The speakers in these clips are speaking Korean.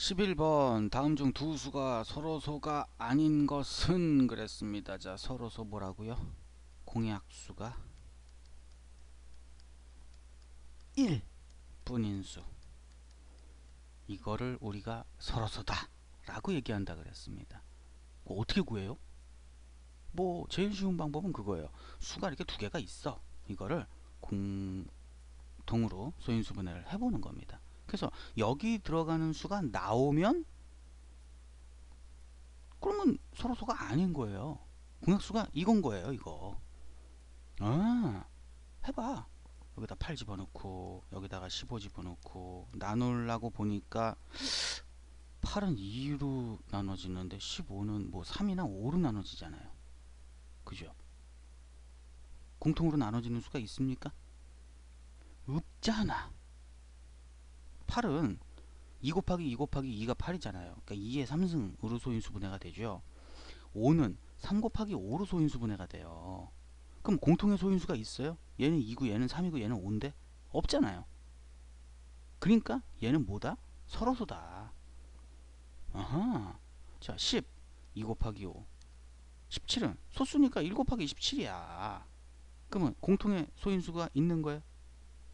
11번 다음 중 두 수가 서로소가 아닌 것은 그랬습니다. 자 서로소 뭐라고요? 공약수가 1 뿐인 수 이거를 우리가 서로소다 라고 얘기한다 그랬습니다. 그거 어떻게 구해요? 뭐 제일 쉬운 방법은 그거예요. 수가 이렇게 두 개가 있어. 이거를 공동으로 소인수 분해를 해보는 겁니다. 그래서 여기 들어가는 수가 나오면 그러면 서로소가 아닌 거예요. 공약수가 이건 거예요, 이거. 아, 해봐. 여기다 8 집어넣고 여기다가 15 집어넣고 나누려고 보니까 8은 2로 나눠지는데 15는 뭐 3이나 5로 나눠지잖아요. 그죠? 공통으로 나눠지는 수가 있습니까? 없잖아. 8은 2 곱하기 2 곱하기 2가 8이잖아요. 그러니까 2의 3승으로 소인수 분해가 되죠. 5는 3 곱하기 5로 소인수 분해가 돼요. 그럼 공통의 소인수가 있어요? 얘는 2고 얘는 3이고 얘는 5인데 없잖아요. 그러니까 얘는 뭐다? 서로소다. 아하. 자, 10. 2 곱하기 5. 17은 소수니까 1 곱하기 27이야. 그러면 공통의 소인수가 있는 거예요?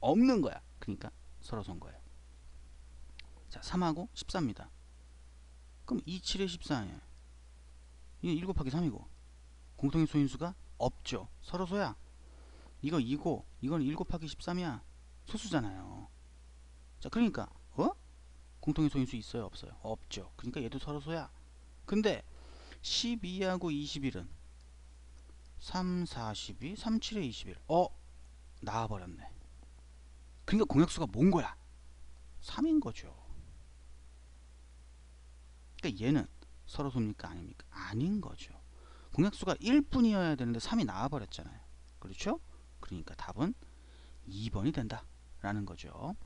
없는 거야. 그러니까 서로소인 거예요. 자, 3하고 14입니다. 그럼 2, 7에 14에 이게 1 곱하기 3이고 공통의 소인수가 없죠. 서로소야. 이거 2고 이건 1 곱하기 13이야. 소수잖아요. 자, 그러니까 어? 공통의 소인수 있어요, 없어요? 없죠. 그러니까 얘도 서로소야. 근데 12하고 21은 3, 42, 3, 7에 21. 어? 나와버렸네. 그러니까 공약수가 뭔 거야? 3인 거죠. 그러니까 얘는 서로소입니까? 아닙니까? 아닌 거죠. 공약수가 1뿐이어야 되는데 3이 나와버렸잖아요. 그렇죠? 그러니까 답은 2번이 된다. 라는 거죠.